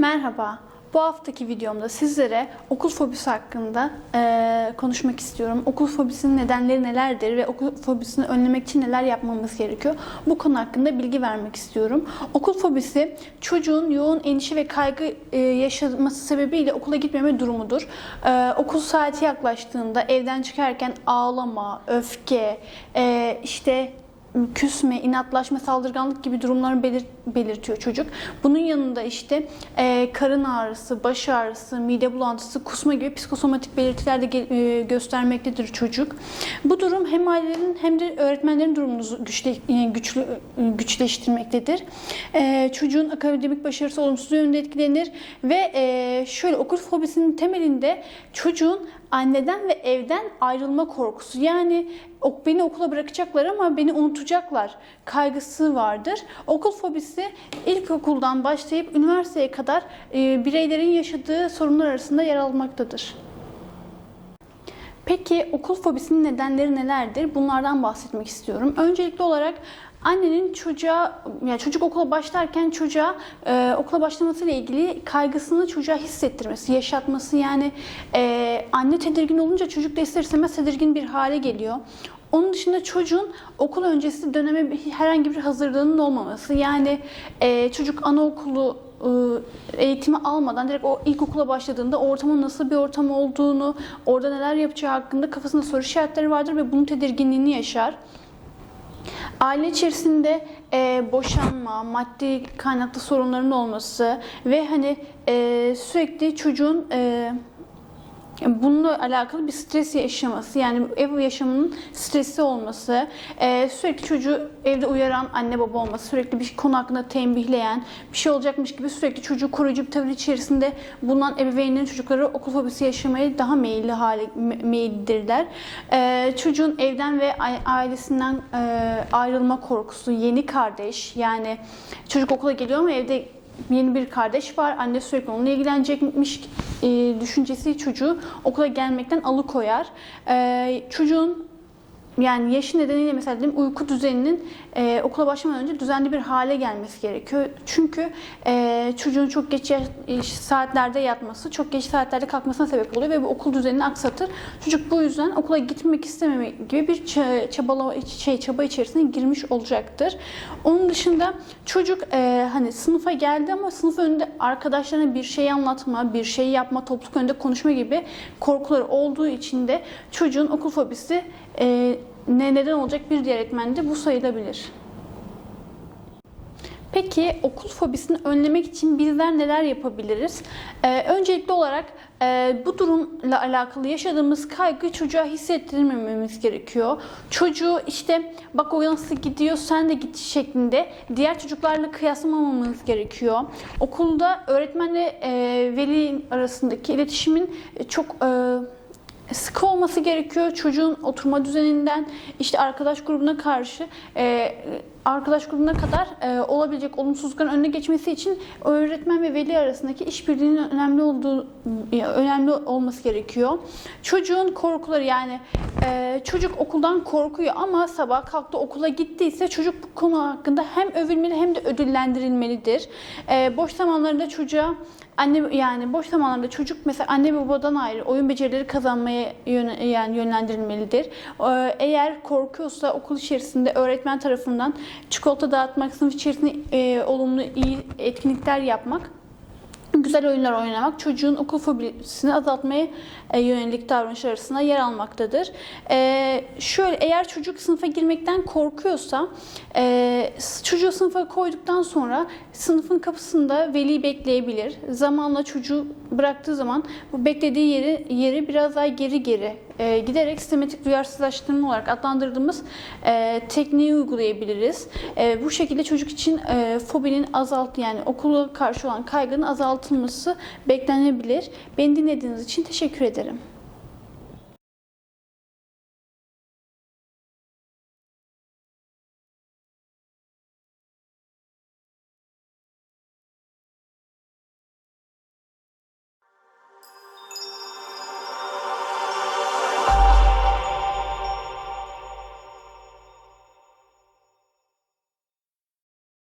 Merhaba. Bu haftaki videomda sizlere okul fobisi hakkında eee, konuşmak istiyorum. Okul fobisinin nedenleri nelerdir ve okul fobisini önlemek için neler yapmamız gerekiyor? Bu konu hakkında bilgi vermek istiyorum. Okul fobisi çocuğun yoğun endişe ve kaygı eee, yaşaması sebebiyle okula gitmeme durumudur. Eee, okul saati yaklaştığında evden çıkarken ağlama, öfke, eee, işte küsme, inatlaşma, saldırganlık gibi durumları belir- belirtiyor çocuk. Bunun yanında işte e, karın ağrısı, baş ağrısı, mide bulantısı, kusma gibi psikosomatik belirtiler de e, göstermektedir çocuk. Bu durum hem ailelerin hem de öğretmenlerin durumunu güçle, e, güçlü, e, güçleştirmektedir. E, çocuğun akademik başarısı olumsuz yönde etkilenir ve e, şöyle okul fobisinin temelinde çocuğun anneden ve evden ayrılma korkusu. Yani beni okula bırakacaklar ama beni unutacaklar kaygısı vardır. Okul fobisi ilkokuldan başlayıp üniversiteye kadar e, bireylerin yaşadığı sorunlar arasında yer almaktadır. Peki okul fobisinin nedenleri nelerdir? Bunlardan bahsetmek istiyorum. Öncelikli olarak annenin çocuğa, yani çocuk okula başlarken çocuğa e, okula başlamasıyla ilgili kaygısını çocuğa hissettirmesi, yaşatması. Yani e, anne tedirgin olunca çocuk da ister istemez tedirgin bir hale geliyor. Onun dışında çocuğun okul öncesi döneme herhangi bir hazırlığının olmaması. Yani e, çocuk anaokulu e, eğitimi almadan direkt o ilkokula başladığında ortamın nasıl bir ortam olduğunu, orada neler yapacağı hakkında kafasında soru işaretleri vardır ve bunun tedirginliğini yaşar. Aile içerisinde e, boşanma, maddi kaynaklı sorunların olması ve hani e, sürekli çocuğun e, bununla alakalı bir stres yaşaması yani ev yaşamının stresi olması, e, sürekli çocuğu evde uyaran anne baba olması, sürekli bir konu hakkında tembihleyen, bir şey olacakmış gibi sürekli çocuğu koruyucu bir tavır içerisinde bulunan ebeveynlerin çocukları okul fobisi yaşamaya daha meyilli hale me- meyillidirler. E, çocuğun evden ve ailesinden e, ayrılma korkusu, yeni kardeş yani çocuk okula geliyor ama evde yeni bir kardeş var. Anne sürekli onunla ilgilenecekmiş düşüncesi çocuğu okula gelmekten alıkoyar. E, çocuğun yani yaşı nedeniyle mesela diyelim uyku düzeninin e, okula başlamadan önce düzenli bir hale gelmesi gerekiyor. Çünkü e, çocuğun çok geç e, saatlerde yatması, çok geç saatlerde kalkmasına sebep oluyor ve bu okul düzenini aksatır. Çocuk bu yüzden okula gitmek istememe gibi bir ça- çabala, şey, çaba içerisine girmiş olacaktır. Onun dışında çocuk e, hani sınıfa geldi ama sınıf önünde arkadaşlarına bir şey anlatma, bir şey yapma, topluluk önünde konuşma gibi korkuları olduğu için de çocuğun okul fobisi e, ne neden olacak bir diğer etmen de bu sayılabilir. Peki okul fobisini önlemek için bizler neler yapabiliriz? Ee, öncelikli olarak e, bu durumla alakalı yaşadığımız kaygı çocuğa hissettirmememiz gerekiyor. Çocuğu işte bak o nasıl gidiyor sen de git şeklinde diğer çocuklarla kıyaslamamamız gerekiyor. Okulda öğretmenle e, veli arasındaki iletişimin çok e, sıkı olması gerekiyor. Çocuğun oturma düzeninden işte arkadaş grubuna karşı e, arkadaş grubuna kadar e, olabilecek olumsuzlukların önüne geçmesi için öğretmen ve veli arasındaki işbirliğinin önemli olduğu önemli olması gerekiyor. Çocuğun korkuları yani e, çocuk okuldan korkuyor ama sabah kalktı okula gittiyse çocuk bu konu hakkında hem övülmeli hem de ödüllendirilmelidir. E, boş zamanlarında çocuğa Anne yani boş zamanlarda çocuk mesela anne babadan ayrı oyun becerileri kazanmaya yön, yani yönlendirilmelidir. Ee, Eğer korkuyorsa okul içerisinde öğretmen tarafından çikolata dağıtmak, sınıf içerisinde e, olumlu iyi etkinlikler yapmak güzel oyunlar oynamak çocuğun okul fobisini azaltmaya e, yönelik davranışlar arasında yer almaktadır. E, şöyle eğer çocuk sınıfa girmekten korkuyorsa e, çocuğu sınıfa koyduktan sonra sınıfın kapısında veli bekleyebilir. Zamanla çocuğu bıraktığı zaman bu beklediği yeri yeri biraz daha geri geri e, giderek sistematik duyarsızlaştırma olarak adlandırdığımız e, tekniği uygulayabiliriz. E, bu şekilde çocuk için e, fobinin azalt yani okula karşı olan kaygının azaltılması beklenebilir. Beni dinlediğiniz için teşekkür ederim.